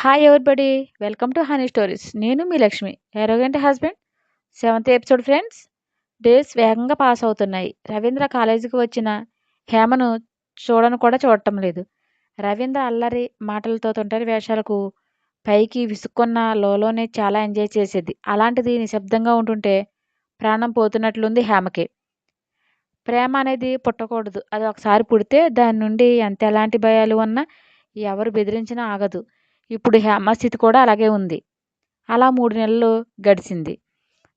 Hi everybody welcome to honey stories నేను మీ Lakshmi. Arrogant husband seventh episode friends days వేగంగా pass అవుతున్నాయి. రవీంద్ర కాలేజీకి వచ్చిన హేమను చూడను కూడా చూడటం లేదు. రవీంద్ర అల్లరి మాటలతో తొంటరి వేషాలకు పైకి విసుక్కున్న లోలోనే చాలా ఎంజాయ్ చేసేది. అలాంటిది నిశ్శబ్దంగా ఉంటుంటే ప్రాణం పోతున్నట్లుంది హేమకి. ప్రేమ అనేది పుట్టకూడదు. అది ఒకసారి పుడితే దాని నుండి ఎంత ఎలాంటి భయాలు ఉన్నా ఎవరు బెదిరించినా ఆగదు. ఇప్పుడు హేమ స్థితి కూడా అలాగే ఉంది. అలా మూడు నెలలు గడిచింది.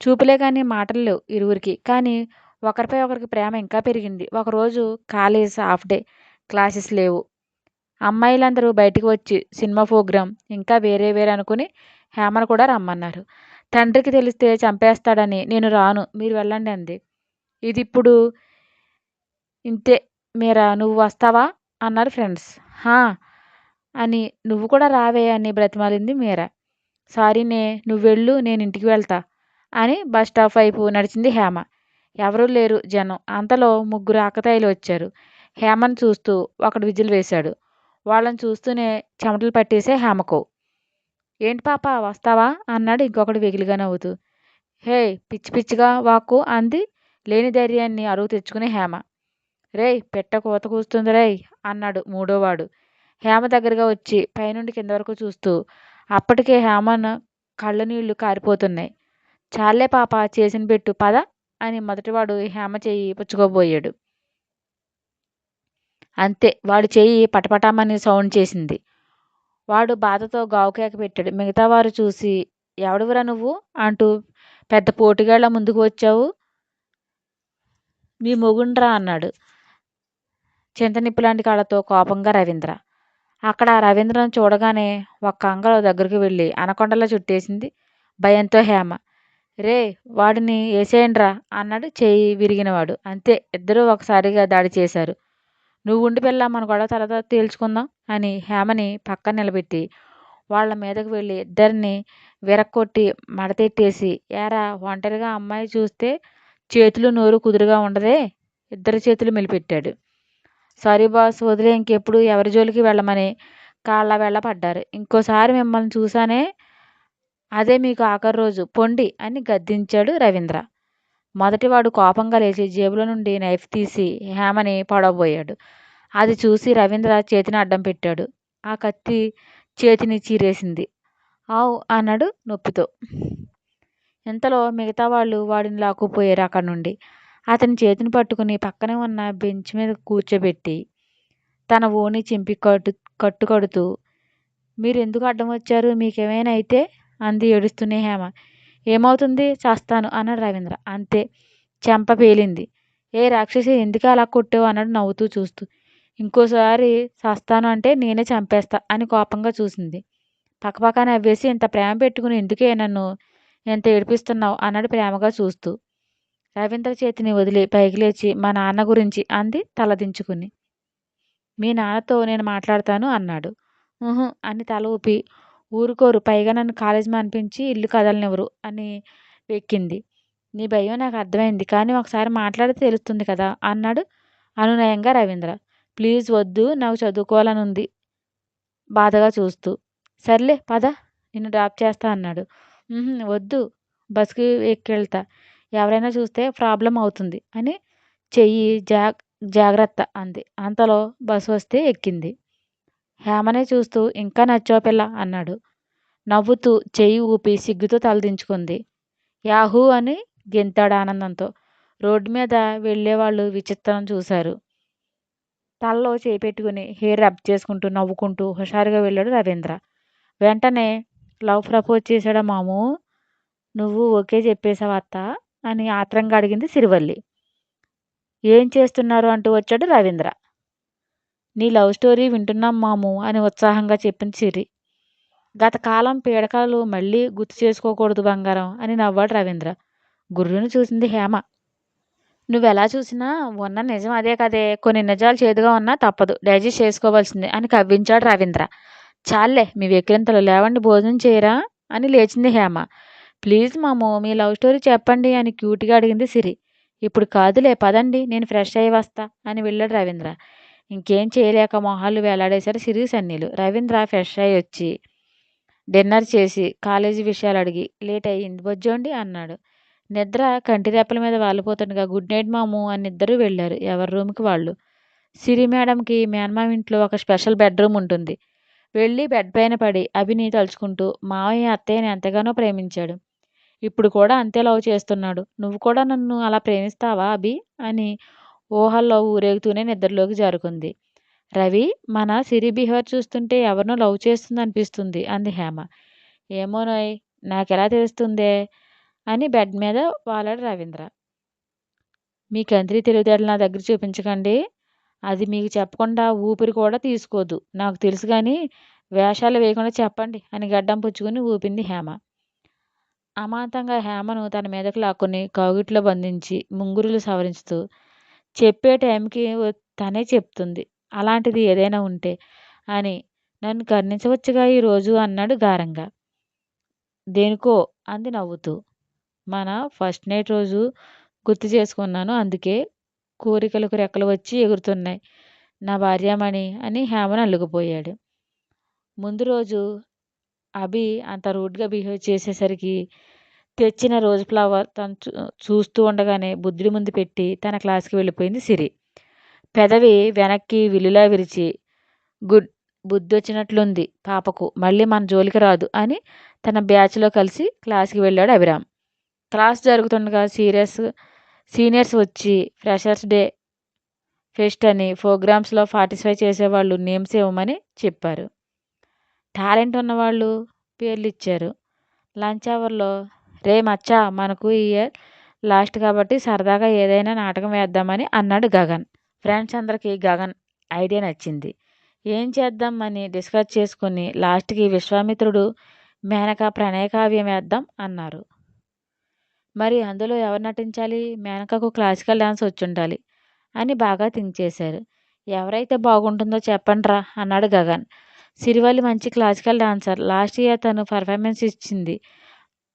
చూపులే కానీ మాటలు లేవు ఇరువురికి. కానీ ఒకరిపై ఒకరికి ప్రేమ ఇంకా పెరిగింది. ఒకరోజు కాలేజ్ హాఫ్ డే క్లాసెస్ లేవు. అమ్మాయిలందరూ బయటికి వచ్చి సినిమా ప్రోగ్రాం ఇంకా వేరే వేరే అనుకుని హేమను కూడా రమ్మన్నారు. తండ్రికి తెలిస్తే చంపేస్తాడని నేను రాను మీరు వెళ్ళండి అంది. ఇది ఇప్పుడు ఇంతే మీరా నువ్వు వస్తావా? అన్నారు ఫ్రెండ్స్. హా అని నువ్వు కూడా రావే అని బ్రతిమాలింది మీరా. సారీనే నువ్వు వెళ్ళు నేను ఇంటికి వెళ్తా అని బస్ స్టాప్ వైపు నడిచింది హేమ. ఎవరూ లేరు జనం. అంతలో ముగ్గురు ఆకతాయిలు వచ్చారు. హేమను చూస్తూ ఒకడు విజిల్ వేశాడు. వాళ్ళని చూస్తూనే చెమటలు పట్టేసే హేమకు. ఏంటి పాప వస్తావా? అన్నాడు ఇంకొకడు వెగిలిగా నవ్వుతూ. హే పిచ్చి పిచ్చిగా వాక్కు అంది. లేని ధైర్యాన్ని అరువు తెచ్చుకునే హేమ. రేయ్ పెట్ట కోత కూస్తుంది రేయ్ అన్నాడు మూడోవాడు. హేమ దగ్గరగా వచ్చి పైనుండి కింద వరకు చూస్తూ అప్పటికే హేమను కళ్ళ నీళ్ళు కారిపోతున్నాయి. చాలే పాప చేసిన పెట్టు పద అని మొదటివాడు హేమ చేయి పుచ్చుకోబోయాడు. అంతే వాడు చేయి పటపటామని సౌండ్ చేసింది. వాడు బాధతో గావుకేక పెట్టాడు. మిగతా వారు చూసి ఎవడువురా నువ్వు? అంటూ పెద్ద పోటుగాళ్ళ ముందుకు వచ్చావు. మీ మొగుండ్రా అన్నాడు. చింతనిప్పు లాంటి కాళ్ళతో కోపంగా రవీంద్ర. అక్కడ రవీంద్రను చూడగానే ఒక్క అంగలో దగ్గరికి వెళ్ళి అనకొండలా చుట్టేసింది భయంతో హేమ. రే వాడిని వేసేయండిరా అన్నాడు చేయి విరిగినవాడు. అంతే ఇద్దరూ ఒకసారిగా దాడి చేశారు. నువ్వు ఉండి పిల్ల మన గొడవ తర్వాత తేల్చుకుందాం అని హేమని పక్కన నిలబెట్టి వాళ్ళ మీదకు వెళ్ళి ఇద్దరిని విరక్కొట్టి మడతెట్టేసి ఏరా ఒంటరిగా అమ్మాయి చూస్తే చేతులు నోరు కుదురుగా ఉండదే ఇద్దరి చేతులు మెలిపెట్టాడు. సారీ బాస్ వదిలే ఇంకెప్పుడు ఎవరి జోలికి వెళ్ళమని. కాళ్ళ వెళ్ళ పడ్డారు. ఇంకోసారి మిమ్మల్ని చూసానే అదే మీకు ఆఖరి రోజు. పొండి అని గద్దించాడు రవీంద్ర. మొదటివాడు కోపంగా లేచి జేబులో నుండి నైఫ్ తీసి హేమని పడబోయాడు. అది చూసి రవీంద్ర చేతిని అడ్డం పెట్టాడు. ఆ కత్తి చేతిని చీరేసింది. ఆవు అన్నాడు నొప్పితో. ఇంతలో మిగతా వాళ్ళు వాడిని లాక్కుపోయారు అక్కడ నుండి. అతని చేతిని పట్టుకుని పక్కనే ఉన్న బెంచ్ మీద కూర్చోబెట్టి తన ఓని చింపి కట్టు కట్టు కడుతూ మీరు ఎందుకు అడ్డం వచ్చారు? మీకేమైనా అయితే? అంది ఏడుస్తూనే హేమ. ఏమవుతుంది? చేస్తాను అన్నాడు రవీంద్ర. అంతే. చెంప పేలింది. ఏ రాక్షసి ఎందుకు అలా కొట్టావు? అన్నాడు నవ్వుతూ చూస్తూ. ఇంకోసారి చస్తాను అంటే నేనే చంపేస్తా అని కోపంగా చూసింది. పక్కపక్క నవ్వేసి ఇంత ప్రేమ పెట్టుకుని ఎందుకే నన్ను ఎంత ఏడిపిస్తున్నావు? అన్నాడు ప్రేమగా చూస్తూ. రవీంద్ర చేతిని వదిలి పైకి లేచి మా నాన్న గురించి అంది తలదించుకుని. మీ నాన్నతో నేను మాట్లాడతాను అన్నాడు. ఊహు అని తల ఊపి ఊరుకోరు పైగా నన్ను కాలేజ్ అనిపించి ఇల్లు కదలనివ్వరు అని వెక్కింది. నీ భయం నాకు అర్థమైంది కానీ ఒకసారి మాట్లాడితే తెలుస్తుంది కదా అన్నాడు అనునయంగా రవీంద్ర. ప్లీజ్ వద్దు నాకు చదువుకోవాలని ఉంది బాధగా చూస్తూ. సర్లే పద నిన్ను డ్రాప్ చేస్తా అన్నాడు. వద్దు బస్కి ఎక్కెళ్తా ఎవరైనా చూస్తే ప్రాబ్లం అవుతుంది అని చెయ్యి జా జాగ్రత్త అంది. అంతలో బస్సు వస్తే ఎక్కింది. హేమనే చూస్తూ ఇంకా నచ్చో పిల్ల అన్నాడు. నవ్వుతూ చెయ్యి ఊపి సిగ్గుతో తలదించుకుంది యాహూ అని గెంతాడు ఆనందంతో. రోడ్డు మీద వెళ్ళేవాళ్ళు విచిత్రం చూశారు. తలలో చేయి పెట్టుకుని హెయిర్ రబ్ చేసుకుంటూ నవ్వుకుంటూ హుషారుగా వెళ్ళాడు రవీంద్ర. వెంటనే లవ్ ప్రపోజ్ చేశాడా మాము? నువ్వు ఓకే చెప్పేశావు అత్త? అని ఆత్రంగా అడిగింది సిరివల్లి. ఏం చేస్తున్నారు? అంటూ వచ్చాడు రవీంద్ర. నీ లవ్ స్టోరీ వింటున్నాం మాము అని ఉత్సాహంగా చెప్పింది సిరి. గత కాలం పీడకలు మళ్ళీ గుర్తు చేసుకోకూడదు బంగారం అని నవ్వాడు రవీంద్ర. గుర్రుని చూసింది హేమ. నువ్వెలా చూసినా ఉన్న నిజం అదే కదే. కొన్ని నిజాలు చేదుగా ఉన్నా తప్పదు. డైజెస్ట్ చేసుకోవాల్సిందే అని కవ్వించాడు రవీంద్ర. చాలే మీ వెక్కిరింతలు లేవండి భోజనం చేయరా? అని లేచింది హేమ. ప్లీజ్ మాము మీ లవ్ స్టోరీ చెప్పండి అని క్యూట్గా అడిగింది సిరి. ఇప్పుడు కాదులే పదండి నేను ఫ్రెష్ అయ్యి వస్తా అని వెళ్ళాడు రవీంద్ర. ఇంకేం చేయలేక మొహాలు వేలాడేశారు సిరి సన్నీలు. రవీంద్ర ఫ్రెష్ అయ్యి వచ్చి డిన్నర్ చేసి కాలేజీ విషయాలు అడిగి లేట్ అయ్యింది బొజ్జోండి అన్నాడు. నిద్ర కంటి రెప్పల మీద వాలిపోతుండగా గుడ్ నైట్ మాము అని ఇద్దరు వెళ్ళారు. ఎవరి రూమ్కి వాళ్ళు? సిరి మేడంకి మేనమామ ఇంట్లో ఒక స్పెషల్ బెడ్రూమ్ ఉంటుంది. వెళ్ళి బెడ్ పైన పడి అభిని తలుచుకుంటూ మావయ్య అత్తయ్యని ఎంతగానో ప్రేమించాడు. ఇప్పుడు కూడా అంతే లవ్ చేస్తున్నాడు. నువ్వు కూడా నన్ను అలా ప్రేమిస్తావా అభి? అని ఊహల్లో ఊరేగుతూనే నిద్రలోకి జారుకుంది. రవి మన సిరి బిహేవియర్ చూస్తుంటే ఎవరినో లవ్ చేస్తుంది అనిపిస్తుంది అంది హేమ. ఏమోనోయ్ నాకెలా తెలుస్తుందే? అని బెడ్ మీద వాలాడు రవీంద్ర. మీ కంత్రి తెలివితేటలు నా దగ్గర చూపించకండి. అది మీకు చెప్పకుండా ఊపిరి కూడా తీసుకోదు. నాకు తెలుసు కానీ వేషాలు వేయకుండా చెప్పండి అని గడ్డం పుచ్చుకుని ఊపింది హేమ. అమాంతంగా హేమను తన మీదకు లాక్కుని కౌగిట్లో బంధించి ముంగురులు సవరించుతూ చెప్పే టైంకి తనే చెప్తుంది. అలాంటిది ఏదైనా ఉంటే అని. నన్ను కర్ణించవచ్చుగా ఈరోజు అన్నాడు గారంగా. దేనికో అంది నవ్వుతూ. మన ఫస్ట్ నైట్ రోజు గుర్తు చేసుకున్నాను. అందుకే కోరికలకు రెక్కలు వచ్చి ఎగురుతున్నాయి. నా భార్యామణి అని హేమను అల్లుకుపోయాడు. ముందు రోజు అభి అంత రూడ్గా బిహేవ్ చేసేసరికి తెచ్చిన రోజ్ ఫ్లవర్ తను చూస్తూ ఉండగానే బుద్ధుడి ముందు పెట్టి తన క్లాస్కి వెళ్ళిపోయింది సిరి. పెదవి వెనక్కి విల్లులా విరిచి గుడ్ బుద్ధి వచ్చినట్లుంది పాపకు మళ్ళీ మన జోలికి రాదు అని తన బ్యాచ్లో కలిసి క్లాస్కి వెళ్ళాడు అభిరామ్. క్లాస్ జరుగుతుండగా సీరియస్ సీనియర్స్ వచ్చి ఫ్రెషర్స్ డే ఫెస్ట్ అని ప్రోగ్రామ్స్లో పార్టిసిపేట్ చేసేవాళ్ళు నేమ్స్ ఇవ్వమని చెప్పారు. టాలెంట్ ఉన్నవాళ్ళు పేర్లు ఇచ్చారు. లంచ్ అవర్లో రే మచ్చా మనకు ఈ ఇయర్ లాస్ట్ కాబట్టి సరదాగా ఏదైనా నాటకం వేద్దామని అన్నాడు గగన్. ఫ్రెండ్స్ అందరికీ గగన్ ఐడియా నచ్చింది. ఏం చేద్దామని డిస్కస్ చేసుకుని లాస్ట్కి విశ్వామిత్రుడు మేనక ప్రణయ కావ్యం వేద్దాం అన్నారు. మరి అందులో ఎవరు నటించాలి? మేనకకు క్లాసికల్ డ్యాన్స్ వచ్చి ఉండాలి అని బాగా థింక్ చేశారు. ఎవరైతే బాగుంటుందో చెప్పండిరా అన్నాడు గగన్. సిరివల్లి మంచి క్లాసికల్ డాన్సర్. లాస్ట్ ఇయర్ తను పర్ఫార్మెన్స్ ఇచ్చింది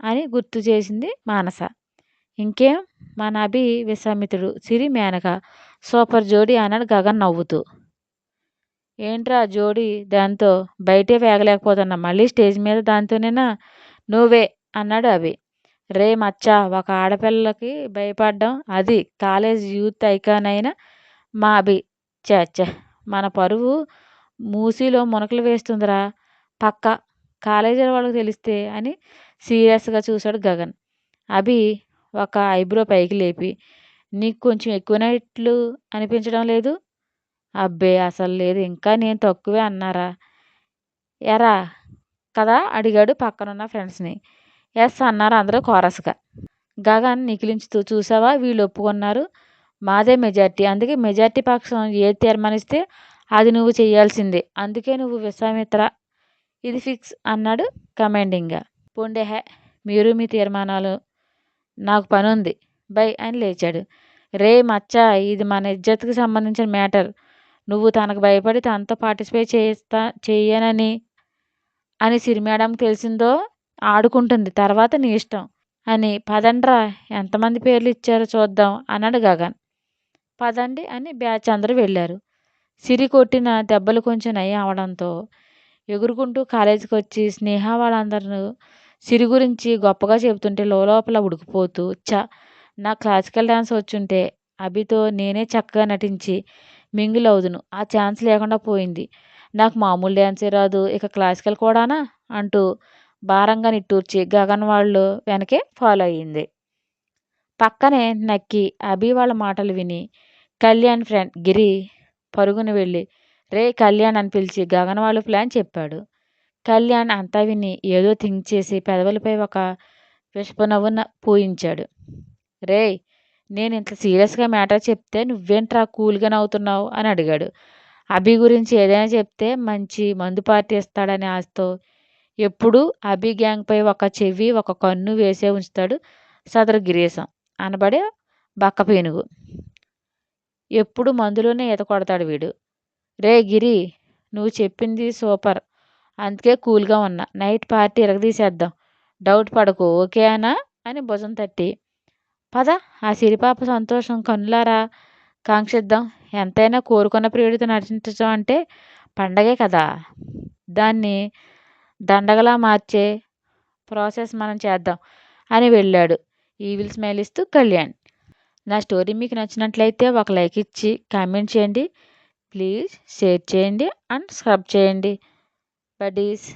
అని గుర్తు చేసింది మానస. ఇంకేం? మన అభి విశ్వామిత్రుడు సిరి మేనక సూపర్ జోడి అన్నాడు గగన్ నవ్వుతూ. ఏంట్రా జోడి దాంతో బయటే వేగలేకపోతున్నా మళ్ళీ స్టేజ్ మీద దాంతోనేనా? నువ్వే అన్నాడు అభి. రే మచ్చా ఒక ఆడపిల్లకి భయపడ్డం అది కాలేజ్ యూత్ ఐకాన్ అయిన మా అభి. చ మన పరువు మూసీలో మునకలు వేస్తుందిరా. పక్క కాలేజీల వాళ్ళకి తెలిస్తే అని సీరియస్గా చూశాడు గగన్. అభి ఒక ఐబ్రో పైకి లేపి నీకు కొంచెం ఎక్కువనట్లు అనిపించడం లేదు? అబ్బే అసలు లేదు. ఇంకా నేను తక్కువే అన్నారా? ఎరా? కదా? అడిగాడు పక్కనున్న ఫ్రెండ్స్ని. ఎస్ అన్నారు అందరూ కోరస్గా. గగన్ నిఖిలించుతూ చూసావా వీళ్ళు ఒప్పుకున్నారు? మాదే మెజార్టీ. అందుకే మెజార్టీ పక్షం ఏది తీర్మానిస్తే అది నువ్వు చేయాల్సిందే. అందుకే నువ్వు విశ్వామిత్ర. ఇది ఫిక్స్ అన్నాడు కమాండింగ్గా పోండే హే మీరు మీ తీర్మానాలు. నాకు పని ఉంది బై అని లేచాడు. రే మచ్చా ఇది మన ఇజ్జత్కి సంబంధించిన మ్యాటర్. నువ్వు తనకు భయపడి తనతో పార్టిసిపేట్ చేస్తా చేయనని అని సిరి మేడంకి తెలిసిందో ఆడుకుంటుంది. తర్వాత నీ ఇష్టం. అని పదండ్రా ఎంతమంది పేర్లు ఇచ్చారో చూద్దాం అన్నాడు గగన్. పదండి అని బ్యాచ్ అందరూ వెళ్ళారు. సిరి కొట్టిన దెబ్బలు కొంచెం నయం అవడంతో ఎగురుకుంటూ కాలేజీకి వచ్చి స్నేహ వాళ్ళందరూ సిరి గురించి గొప్పగా చెబుతుంటే లోపల ఉడికిపోతూ చ నా క్లాసికల్ డ్యాన్స్ వచ్చుంటే అభితో నేనే చక్కగా నటించి మింగిల్ అవుదును ఆ ఛాన్స్ లేకుండా పోయింది. నాకు మామూలు డ్యాన్సే రాదు. ఇక క్లాసికల్ కూడానా? అంటూ భారంగా నిట్టూర్చి గగన్ వాళ్ళు వెనకే ఫాలో అయ్యింది. పక్కనే నక్కి అభి వాళ్ళ మాటలు విని కళ్యాణ్ ఫ్రెండ్ గిరి పరుగున వెళ్ళి రే కళ్యాణ్ అని పిలిచి గగనవాళ్ళు ప్లాన్ చెప్పాడు. కళ్యాణ్ అంతా విని ఏదో థింక్ చేసి పెదవులపై ఒక విషపు నవ్వున పూయించాడు. రే నేను ఇంత సీరియస్గా మ్యాటర్ చెప్తే నువ్వేంట్రా కూల్గా నవ్వుతున్నావు? అని అడిగాడు. అభి గురించి ఏదైనా చెప్తే మంచి మందు పార్టీ ఇస్తాడని ఆశతో ఎప్పుడూ అభి గ్యాంగ్పై ఒక చెవి ఒక కన్ను వేసే ఉంచుతాడు సదరు గిరీశం అనబడే బక్క పేనుగు. ఎప్పుడు మందులోనే ఈత కొడతాడు వీడు. రే గిరి నువ్వు చెప్పింది సూపర్. అందుకే కూల్గా ఉన్నా. Night party ఇరగదీసేద్దాం. డౌట్ పడకు ఓకేనా అని? భుజం తట్టి. పద ఆ సిరిపాప సంతోషం కన్నులారా కాంక్షిద్దాం. ఎంతైనా కోరుకున్న ప్రియుడితో నటించడం అంటే పండగే కదా. దాన్ని దండగలా మార్చే ప్రాసెస్ మనం చేద్దాం అని వెళ్ళాడు. ఈవిల్ స్మైల్ ఇస్తూ కళ్యాణ్. నా స్టోరీ మీకు నచ్చినట్లయితే ఒక లైక్ ఇచ్చి కామెంట్ చేయండి. ప్లీజ్ షేర్ చేయండి అండ్ సబ్స్క్రైబ్ చేయండి. బడీస్